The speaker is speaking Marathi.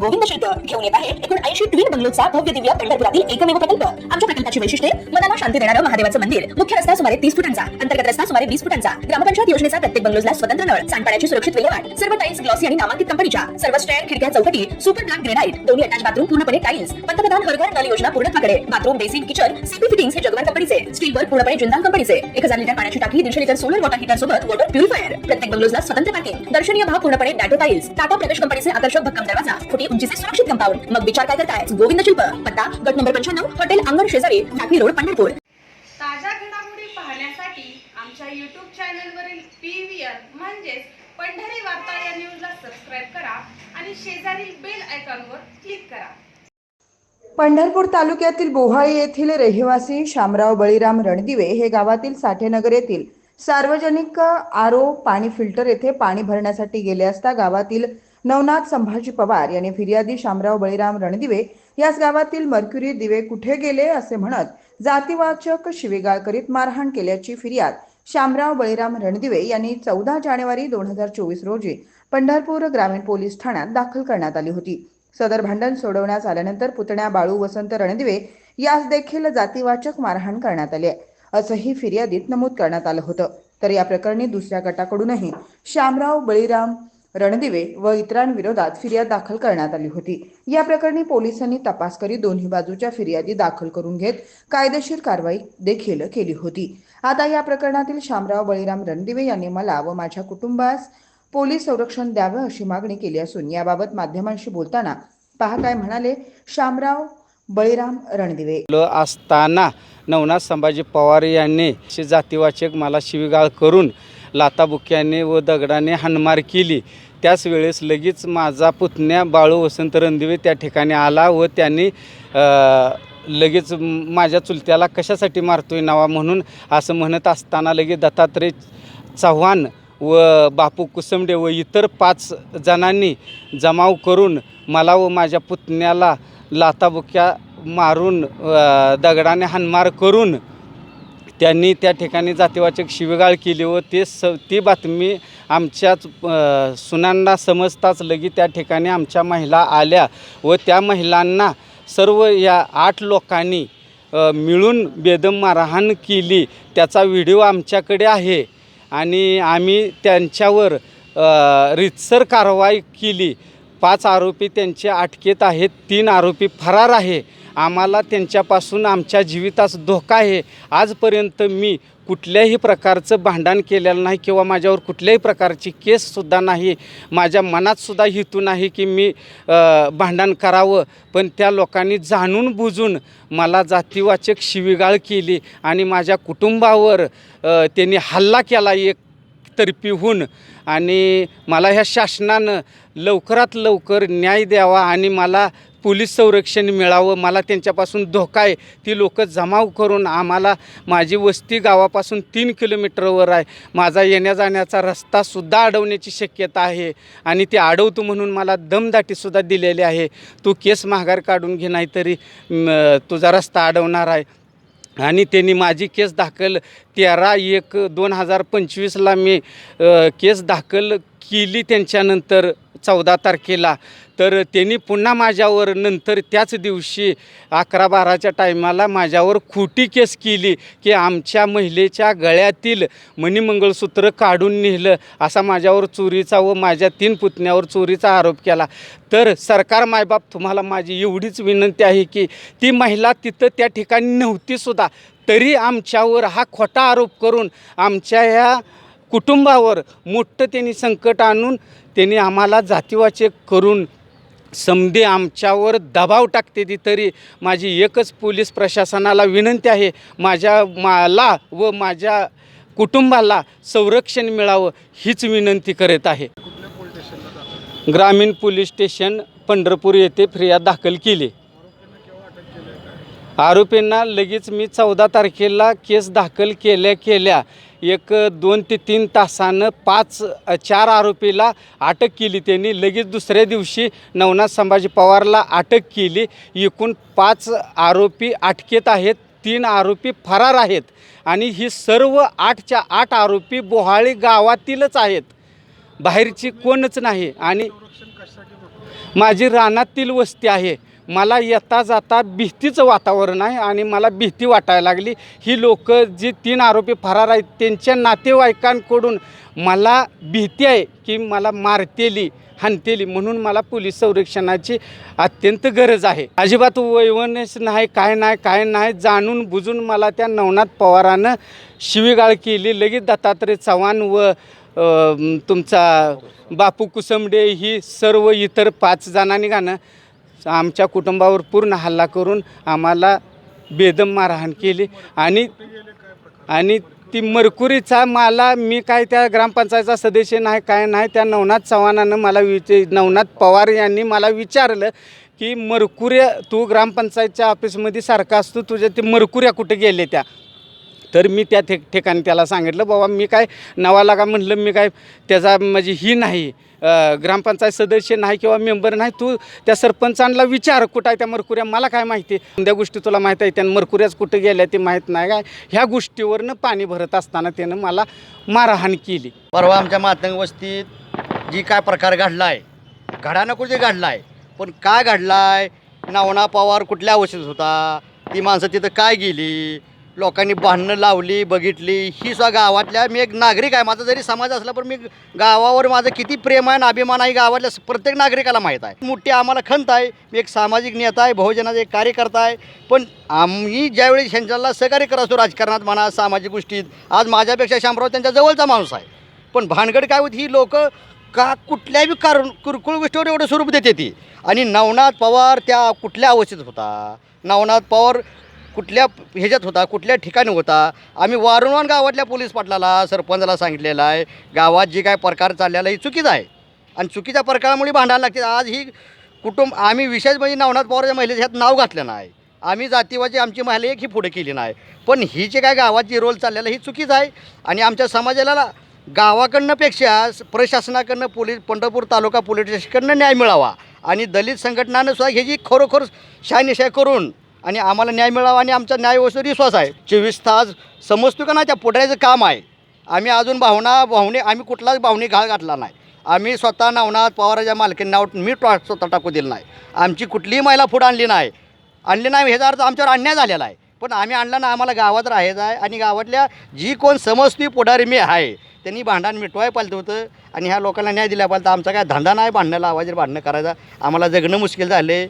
गोविंद शिल्प घेऊन येत आहे एकूण ऐंशी ट्विन बंगलोचा भव्य दिव्य पंढरपुरातील एकमेव प्रकल्प. आमच्या प्रकल्पाची वैशिष्ट्ये मनाला शांती देणारं महादेवाचं मंदिर मुख्य रस्ता सुमारे तीस फुटांचा अंतर्गत रस्ता सुमारे वीस फुटांचा ग्रामपंचायत योजनेचा प्रत्येक बंगलोजला स्वतंत्र नळ सांडपाण्याची सुरक्षित विल्हेवाट सर्व टाईल्स ग्लॉसी आणि नामांकित कंपनीच्या सर्व स्टँड खिडक्या चौकटी सुपर ब्लॅक ग्रेनाइट दोन्ही अटॅच बाथरूम पूर्णपणे टाईल्स पंतप्रधान हर घर नल योजना पूर्णत्वाकडे bathroom basin kitchen CP fitting हे जगवान कंपनीचे स्टील स्टीलवर पूर्णपणे जिंदाल कंपनीचे. एक हजार लिटर पाण्याची टाकी दीडशे लिटर सोलर वॉटर हीटर सोबत वॉटर प्युरिफायर प्रत्येक बंगलोजला स्वतंत्र पार्किंग दर्शनीय भाग पूर्णपणे डॅटो टाईल्स टाटा प्रवेश कंपनीचे आकर्षक भक्कम दरवाजा. फुटी उंचीचे सुरक्षित कंपाऊंड मग विचार काय करताय? गोविंद शिल्प पत्ता गट नंबर पंच्याण्णव हॉटेल अंगण शेजारी टाकी रोड पंढरपूर. ताज्या घडामोडी पाहण्यासाठी आमच्या यूट्यूब चॅनलवरील पी व्ही आर म्हणजेच पंढरी वार्ता या न्यूजला सबस्क्राईब करा आणि शेजारील बेल आयकॉनवर क्लिक करा. पंढरपूर तालुक्यातील बोहाळी येथील रहिवासी शामराव बळीराम रणदिवे हे गावातील साठेनगर येथील सार्वजनिक आर ओ पाणी फिल्टर येथे पाणी भरण्यासाठी गेले असता गावातील नवनाथ संभाजी पवार यांनी फिर्यादी शामराव बळीराम रणदिवे याच गावातील मर्क्युरी दिवे कुठे गेले असे म्हणत जातीवाचक शिवीगाळ करीत मारहाण केल्याची फिर्याद शामराव बळीराम रणदिवे यांनी चौदा जानेवारी दोन हजार चोवीस रोजी पंढरपूर ग्रामीण पोलीस ठाण्यात दाखल करण्यात आली होती. सदर भांडण सोडवण्यात आल्यानंतर पुतण्या बाळू वसंत रणदिवे यास देखील जातीवाचक मारहाण करण्यात आली आहे असंही फिर्यादीत नमूद करण्यात आलं होतं. तर या प्रकरणी दुसऱ्या गटाकडूनही शामराव बळीराम रणदिवे व इतरांविरोधात फिर्याद दाखल करण्यात आली होती. या प्रकरणी पोलिसांनी तपास करीत दोन्ही बाजूच्या फिर्यादी दाखल करून घेत कायदेशीर कारवाई देखील केली होती. आता या प्रकरणातील शामराव बळीराम रणदिवे यांनी मला व माझ्या कुटुंबास पोलीस संरक्षण द्यावं अशी मागणी केली असून याबाबत माध्यमांशी बोलताना पहा काय म्हणाले शामराव बळीराम रणदिवे. ल असताना नवनाथ संभाजी पवार यांनी जातीवाचक मला शिवीगाळ करून लाताबुक्याने व दगडाने हाणमार केली. त्याच वेळेस लगेच माझा पुतण्या बाळू वसंत रणदिवे त्या ठिकाणी आला व त्यांनी लगेच माझ्या चुलत्याला कशासाठी मारतोय नावा म्हणून असं म्हणत असताना लगेच दत्तात्रय चव्हाण व बापू कुसुमडे व इतर पाच जणांनी जमाव करून मला व माझ्या पुतण्याला लाताबुक्या मारून दगडाने हाणमार करून त्यांनी त्या ठिकाणी जातीवाचक शिवीगाळ केली व ते स ती बातमी आमच्याच सुनांना समजताच लगी त्या ठिकाणी आमच्या महिला आल्या व त्या महिलांना सर्व या आठ लोकांनी मिळून बेदम मारहाण केली. त्याचा व्हिडिओ आमच्याकडे आहे आणि आम्ही त्यांच्यावर रितसर कारवाई केली. पाच आरोपी त्यांचे अटकेत आहेत तीन आरोपी फरार आहे. आम्हाला त्यांच्यापासून आमच्या जीवितास धोका आहे. आजपर्यंत मी कुठल्याही प्रकारचं भांडण केलेलं नाही किंवा माझ्यावर कुठल्याही प्रकारची केससुद्धा नाही. माझ्या मनातसुद्धा हेतू नाही की मी भांडण करावं. पण त्या लोकांनी जाणून बुजून मला जातीवाचक शिवीगाळ केली आणि माझ्या कुटुंबावर त्यांनी हल्ला केला एक तर्फीहून. आणि मला ह्या शासनानं लवकरात लवकर न्याय द्यावा आणि मला पोलीस संरक्षण मिळावं मला त्यांच्यापासून धोका आहे. ती लोक जमाव करून आम्हाला माझी वस्ती गावापासून तीन किलोमीटरवर आहे. माझा येण्या जाण्याचा रस्तासुद्धा अडवण्याची शक्यता आहे आणि ते अडवतो म्हणून मला दमदाटीसुद्धा दिलेली आहे. तू केस माघार काढून घे नाहीतरी तुझा रस्ता अडवणार आहे. आणि त्यांनी माझी केस दाखल तेरा एक दोन हजार पंचवीसला मी केस दाखल केली त्यांच्यानंतर चौदा तारखेला. तर त्यांनी पुन्हा माझ्यावर नंतर त्याच दिवशी अकरा बाराच्या टायमाला माझ्यावर खोटी केस केली की आमच्या महिलेच्या गळ्यातील मणिमंगळसूत्र काढून नेलं. असा माझ्यावर चोरीचा व माझ्या तीन पुतण्यावर चोरीचा आरोप केला. तर सरकार मायबाप तुम्हाला माझी एवढीच विनंती आहे की ती महिला तिथं त्या ठिकाणी नव्हती सुद्धा. तरी आमच्यावर हा खोटा आरोप करून आमच्या ह्या कुटुंबावर मोठं त्यांनी संकट आणून त्यांनी आम्हाला जातीवाचक करून समधी आमच्यावर दबाव टाकते ती तरी माझी एकच पोलीस प्रशासनाला विनंती आहे माझ्या मला व माझ्या कुटुंबाला संरक्षण मिळावं हीच विनंती करत आहे. ग्रामीण पोलीस स्टेशन पंढरपूर येथे फिर्याद दाखल केली. आरोपींना लगेच मी चौदा तारखेला केस दाखल केल्या केल्या एक दोन ते तीन तासानं पाच चार आरोपीला अटक केली त्यांनी. लगेच दुसऱ्या दिवशी नवनाथ संभाजी पवारला अटक केली. एकूण पाच आरोपी अटकेत आहेत तीन आरोपी फरार आहेत आणि ही सर्व आठच्या आठ आरोपी बोहाळी गावातीलच आहेत. बाहेरची कोणच नाही आणि माझी रानातील वस्ती आहे. मला येता जाता भीतीचं वातावरण आहे आणि मला भीती वाटायला लागली. ही लोक जी तीन आरोपी फरार आहेत त्यांच्या नातेवाईकांकडून मला भीती आहे की मला मारतेली हाणतेली म्हणून मला पोलीस संरक्षणाची अत्यंत गरज आहे. अजिबात वैवनेस नाही काय नाही काय नाही जाणून बुजून मला त्या नवनाथ पवारानं शिवीगाळ केली. लगेच दत्तात्रय चव्हाण व तुमचा बापू कुसंबडे ही सर्व इतर पाच जणांनी गाणं आमच्या कुटुंबावर पूर्ण हल्ला करून आम्हाला बेदम मारहाण केली. आणि आणि ती मरकुरीचा मला मी काय त्या ग्रामपंचायतचा सदस्य नाही काय नाही त्या नवनाथ चव्हाणानं मला विच नवनाथ पवार यांनी मला विचारलं की मरकुऱ्या तू ग्रामपंचायतच्या ऑफिसमध्ये सारखा असतो तुझ्या ते मरकुऱ्या कुठे गेले त्या? तर मी त्या ठिक ठिकाणी त्याला सांगितलं बाबा मी काय नावाला का म्हणलं मी काय त्याचा म्हणजे ही नाही ग्रामपंचायत सदस्य नाही किंवा मेंबर नाही तू त्या सरपंचांना विचार कुठं आहे त्या मरकुऱ्या मला काय माहिती? त्या गोष्टी तुला माहीत आहे? त्या मरकुऱ्याच कुठं गेल्या ते माहीत नाही काय? ह्या गोष्टीवरनं पाणी भरत असताना त्यानं मला मारहाण केली. परवा आमच्या मातंग वस्तीत जी काय प्रकार घडला आहे घडा नको जे घडला आहे पण काय घडला आहे नावना पवार कुठल्या अवस्थेत होता ती माणसं तिथं काय गेली लोकांनी भांडणं लावली बघितली. ही सुद्धा गावातल्या मी एक नागरिक आहे. माझा जरी समाज असला पण मी गावावर माझं किती प्रेम आहे आणि अभिमान आहे गावातल्या प्रत्येक नागरिकाला माहीत आहे. मोठी आम्हाला खंत आहे. मी एक सामाजिक नेता आहे बहुजनाचा एक कार्यकर्ता आहे. पण आम्ही ज्यावेळी त्यांच्याला सहकार्य करत असतो राजकारणात म्हणा सामाजिक गोष्टीत आज माझ्यापेक्षा शामराव त्यांच्या जवळचा माणूस आहे. पण भानगड काय होती ही लोक का कुठल्याही कारण किरकोळ गोष्टीवर एवढं स्वरूप देते ती. आणि नवनाथ पवार त्या कुठल्या अवस्थेत होता? नवनाथ पवार कुठल्या ह्याच्यात होता कुठल्या ठिकाणी होता? आम्ही वारंवार गावातल्या पोलीस पाटलाला सरपंचाला सांगितलेलं आहे गावात जे काय प्रकार चाललेला ही चुकीचं आहे. आणि चुकीच्या प्रकारामुळे भांडायला लागते. आज ही कुटुंब आम्ही विशेष म्हणजे नवनाथ पवारच्या महिलेच्या ह्यात नाव घातलं नाही आम्ही जातीवाची आमची महिला एक ही पुढे केली नाही. पण ही जे काय गावाची रोल चाललेला ही चुकीच आहे. आणि आमच्या समाजाला गावाकडनंपेक्षा प्रशासनाकडनं पोलीस पंढरपूर तालुका पोलीस स्टेशनकडनं न्याय मिळावा. आणि दलित संघटनानं सुद्धा ह्याची खरोखर शहानिशा करून आणि आम्हाला न्याय मिळावा आणि आमचा न्याय व्यवस्थेवर विश्वास आहे. चोवीस तास समजतो का ना त्या पोटऱ्याचं काम आहे. आम्ही अजून भावना भावने आम्ही कुठलाच भावने घाळ घातला नाही. आम्ही स्वतः नवनाथ पवाराच्या मालकीन नाव मी टा स्वतः टाकू दिलं नाही. आमची कुठलीही महिला पुढं आणली नाही. आणली नाही ह्याचा अर्थ आमच्यावर अन्याय झालेला आहे. पण आम्ही आणला ना आम्हाला गावात राहायचं आहे आणि गावातल्या जी कोण समजती पुढारी मी आहे त्यांनी भांडण मिटवाय पाहिजे होतं आणि ह्या लोकांना न्याय दिला पाहिजे. आमचा काय धंदा नाही भांडणं लावायचं भांडणं करायचा. आम्हाला जगणं मुश्किल झाले.